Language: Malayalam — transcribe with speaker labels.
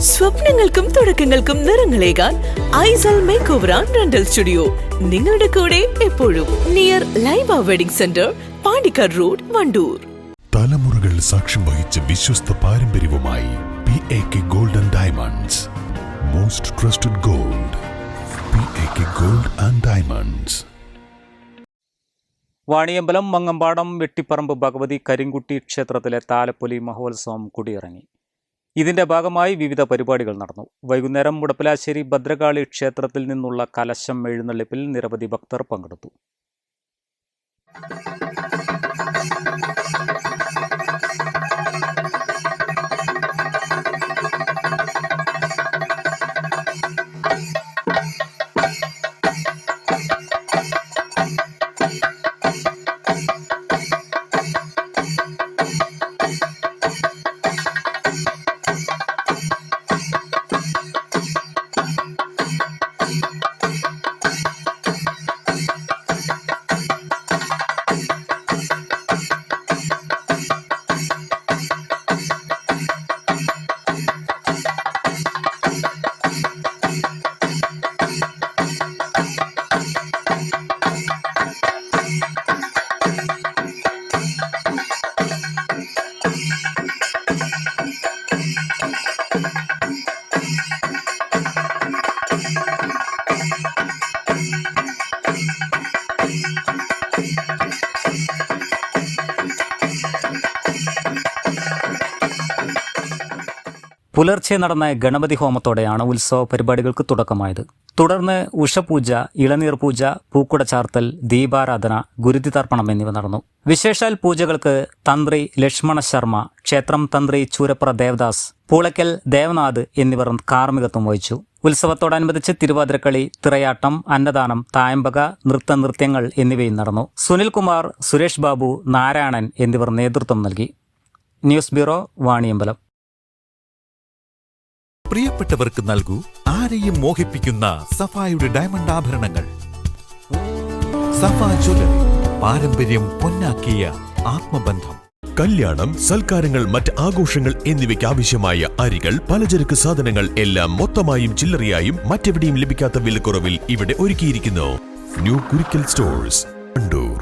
Speaker 1: സ്വപ്നങ്ങൾക്കും തുടക്കങ്ങൾക്കും നിറങ്ങളേകാൻ Aisal make over and rental studio. നിങ്ങളുടെ കൂടെ എപ്പോഴും near Laiba wedding centre Pandikkad road Wandoor.
Speaker 2: തലമുറകൾ സാക്ഷ്യം വഹിച്ച വിശ്വസ്ത പാരമ്പര്യവുമായി P A K gold and diamonds most trusted gold P A K gold and diamonds
Speaker 3: Vaniyambalam Mangampadam Vettipparambu Bhagavathi Karinkutty ക്ഷേത്രത്തിലെ താലപ്പൊലി മഹോത്സവം കുടിയിറങ്ങി. ഇതിന്റെ ഭാഗമായി വിവിധ പരിപാടികൾ നടന്നു. വൈകുന്നേരം മുടപ്പിലാശ്ശേരി ഭദ്രകാളി ക്ഷേത്രത്തിൽ നിന്നുള്ള കലശം എഴുന്നള്ളിപ്പിൽ നിരവധി ഭക്തർ പങ്കെടുത്തു. പുലർച്ചെ നടന്ന ഗണപതി ഹോമത്തോടെയാണ് ഉത്സവ പരിപാടികൾക്ക് തുടക്കമായത്. തുടർന്ന് ഉഷപൂജ ഇളനീർ പൂജ പൂക്കുട ചാർത്തൽ ദീപാരാധന ഗുരുതി തർപ്പണം എന്നിവ നടന്നു. വിശേഷാൽ പൂജകൾക്ക് തന്ത്രി ലക്ഷ്മണ ശർമ്മ ക്ഷേത്രം തന്ത്രി ചൂരപ്ര ദേവദാസ് പൂളയ്ക്കൽ ദേവനാഥ് എന്നിവർ കാർമ്മികത്വം വഹിച്ചു. ഉത്സവത്തോടനുബന്ധിച്ച് തിരുവാതിരക്കളി തിറയാട്ടം അന്നദാനം തായമ്പക നൃത്ത നൃത്യങ്ങൾ എന്നിവയും നടന്നു. സുനിൽകുമാർ സുരേഷ് ബാബു നാരായണൻ എന്നിവർ നേതൃത്വം നൽകി. News bureau Vaniyambalam.
Speaker 4: പ്രിയപ്പെട്ടവർക്ക് നൽകൂ ആരെയും മോഹിപ്പിക്കുന്ന സഫായുടെ ഡയമണ്ട് ആഭരണങ്ങൾ. സഫ ജ്വല പാരമ്പര്യം പൊന്നാക്കിയ ആത്മബന്ധം.
Speaker 2: കല്യാണം സൽക്കാരങ്ങൾ മറ്റ് ആഘോഷങ്ങൾ എന്നിവയ്ക്ക് ആവശ്യമായ അരികൾ പലചരക്ക് സാധനങ്ങൾ എല്ലാം മൊത്തമായും ചില്ലറയായും മറ്റെവിടെയും ലഭിക്കാത്ത വിലക്കുറവിൽ ഇവിടെ ഒരുക്കിയിരിക്കുന്നു. New Kurikkal stores Kandoor